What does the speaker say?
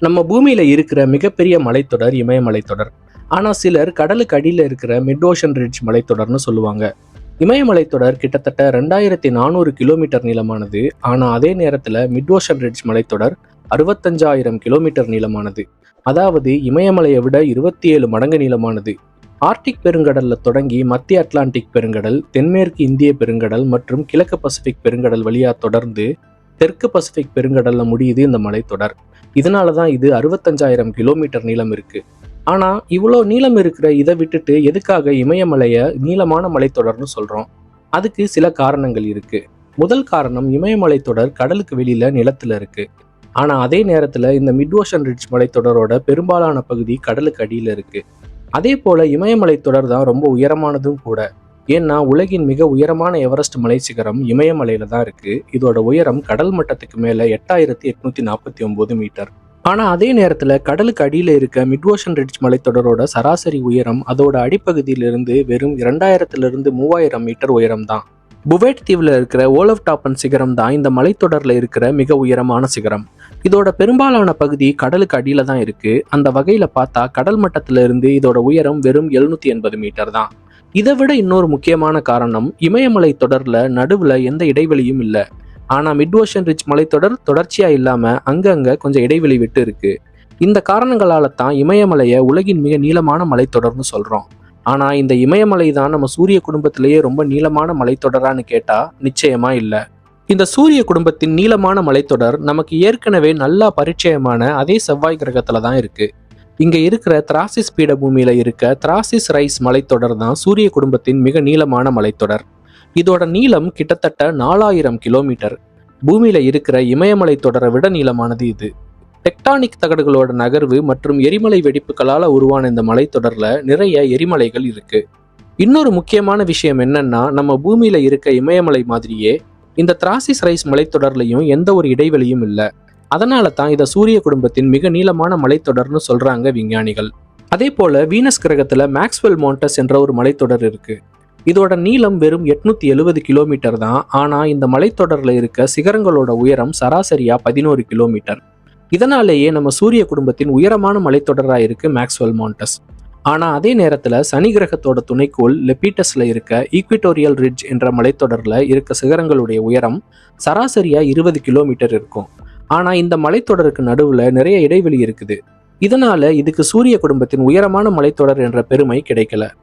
நம்ம பூமியில இருக்கிற மிகப்பெரிய மலைத்தொடர் இமயமலைத்தொடர் ஆனா சிலர் கடலுக்கு அடியில இருக்கிற மிட் ஓஷன் ரிட்ஜ் மலைத்தொடர்னு சொல்லுவாங்க. இமயமலைத்தொடர் கிட்டத்தட்ட ரெண்டாயிரத்தி நானூறு கிலோமீட்டர் நீளமானது. ஆனா அதே நேரத்துல மிட் ஓஷன் ரிட்ஜ் மலைத்தொடர் அறுபத்தஞ்சாயிரம் கிலோமீட்டர் நீளமானது. அதாவது இமயமலையை விட இருபத்தி ஏழு மடங்கு நீளமானது. ஆர்டிக் பெருங்கடல்ல தொடங்கி மத்திய அட்லாண்டிக் பெருங்கடல் தென்மேற்கு இந்திய பெருங்கடல் மற்றும் கிழக்கு பசிபிக் பெருங்கடல் வழியா தொடர்ந்து தெற்கு பசிபிக் பெருங்கடல்ல முடியுது இந்த மலைத்தொடர். இதனால தான் இது அறுபத்தஞ்சாயிரம் கிலோமீட்டர் நீளம் இருக்கு. ஆனா இவ்வளோ நீளம் இருக்கிற இதை விட்டுட்டு எதுக்காக இமயமலையை நீளமான மலைத்தொடர்னு சொல்றோம்? அதுக்கு சில காரணங்கள் இருக்கு. முதல் காரணம் இமயமலைத்தொடர் கடலுக்கு வெளியில நிலத்துல இருக்கு. ஆனா அதே நேரத்துல இந்த மிட் ஓஷன் ரிட்ஜ் மலைத்தொடரோட பெரும்பாலான பகுதி கடலுக்கு அடியில இருக்கு. அதே போல இமயமலைத்தொடர் தான் ரொம்ப உயரமானதும் கூட. ஏன்னா உலகின் மிக உயரமான எவரெஸ்ட் மலை சிகரம் இமயமலையில தான் இருக்கு. இதோட உயரம் கடல் மட்டத்துக்கு மேல எட்டாயிரத்தி எட்நூத்தி நாற்பத்தி ஒன்பது மீட்டர். ஆனா அதே நேரத்துல கடலுக்கு அடியில இருக்க மிட் ஓஷன் ரிட்ஜ் மலைத்தொடரோட சராசரி உயரம் அதோட அடிப்பகுதியிலிருந்து வெறும் இரண்டாயிரத்துல இருந்து மூவாயிரம் மீட்டர் உயரம் தான். புவேட் தீவுல இருக்கிற ஓலவ் டாப்பன் சிகரம் தான் இந்த மலைத்தொடர்ல இருக்கிற மிக உயரமான சிகரம். இதோட பெரும்பாலான பகுதி கடலுக்கு அடியில தான் இருக்கு. அந்த வகையில பார்த்தா கடல் மட்டத்திலிருந்து இதோட உயரம் வெறும் எழுநூத்தி எண்பது மீட்டர் தான். இதை விட இன்னொரு முக்கியமான காரணம் இமயமலை தொடரில் நடுவில் எந்த இடைவெளியும் இல்லை. ஆனால் மிட் ஓஷன் மலைத்தொடர் தொடர்ச்சியாக இல்லாமல் அங்கங்கே கொஞ்சம் இடைவெளி விட்டு இருக்கு. இந்த காரணங்களால தான் இமயமலையை உலகின் மிக நீளமான மலைத்தொடர்னு சொல்கிறோம் ஆனால் இந்த இமயமலை தான் நம்ம சூரிய குடும்பத்திலேயே ரொம்ப நீளமான மலைத்தொடரான்னு கேட்டால் நிச்சயமாக இல்லை. இந்த சூரிய குடும்பத்தின் நீளமான மலைத்தொடர் நமக்கு ஏற்கனவே நல்லா பரிச்சயமான அதே செவ்வாய் கிரகத்தில் தான் இருக்குது இங்க இருக்கிற திராசிஸ் பீடபூமியில இருக்க திராசிஸ் ரைஸ் மலைத்தொடர் தான் சூரிய குடும்பத்தின் மிக நீளமான மலைத்தொடர். இதோட நீளம் கிட்டத்தட்ட நாலாயிரம் கிலோமீட்டர். பூமியில இருக்கிற இமயமலை தொடரை விட நீளமானது இது. டெக்டானிக் தகடுகளோட நகர்வு மற்றும் எரிமலை வெடிப்புகளால் உருவான இந்த மலைத்தொடர்ல நிறைய எரிமலைகள் இருக்கு. இன்னொரு முக்கியமான விஷயம் என்னன்னா நம்ம பூமியில இருக்க இமயமலை மாதிரியே இந்த திராசிஸ் ரைஸ் மலைத்தொடர்லையும் எந்த ஒரு இடைவெளியும் இல்லை. அதனால தான் இதை சூரிய குடும்பத்தின் மிக நீளமான மலைத்தொடர்னு சொல்றாங்க விஞ்ஞானிகள். அதே போல வீனஸ் கிரகத்துல மேக்ஸ்வெல் மோண்டஸ் என்ற ஒரு மலைத்தொடர் இருக்கு. இதோட நீளம் வெறும் எட்நூத்தி எழுபது கிலோமீட்டர் தான். ஆனா இந்த மலைத்தொடர்ல இருக்க சிகரங்களோட உயரம் சராசரியா பதினோரு கிலோமீட்டர். இதனாலேயே நம்ம சூரிய குடும்பத்தின் உயரமான மலைத்தொடரா இருக்கு மேக்ஸ்வெல் மோண்டஸ் ஆனா அதே நேரத்துல சனி கிரகத்தோட துணைக்கோள் லெபிட்டஸ்ல இருக்க ஈக்விட்டோரியல் ரிட்ஜ் என்ற மலைத்தொடர்ல இருக்க சிகரங்களுடைய உயரம் சராசரியா இருபது கிலோமீட்டர் இருக்கும். ஆனா இந்த மலைத்தொடருக்கு நடுவுல நிறைய இடைவெளி இருக்குது. இதனால இதுக்கு சூரிய குடும்பத்தின் உயரமான மலைத்தொடர் என்ற பெருமை கிடைக்கல.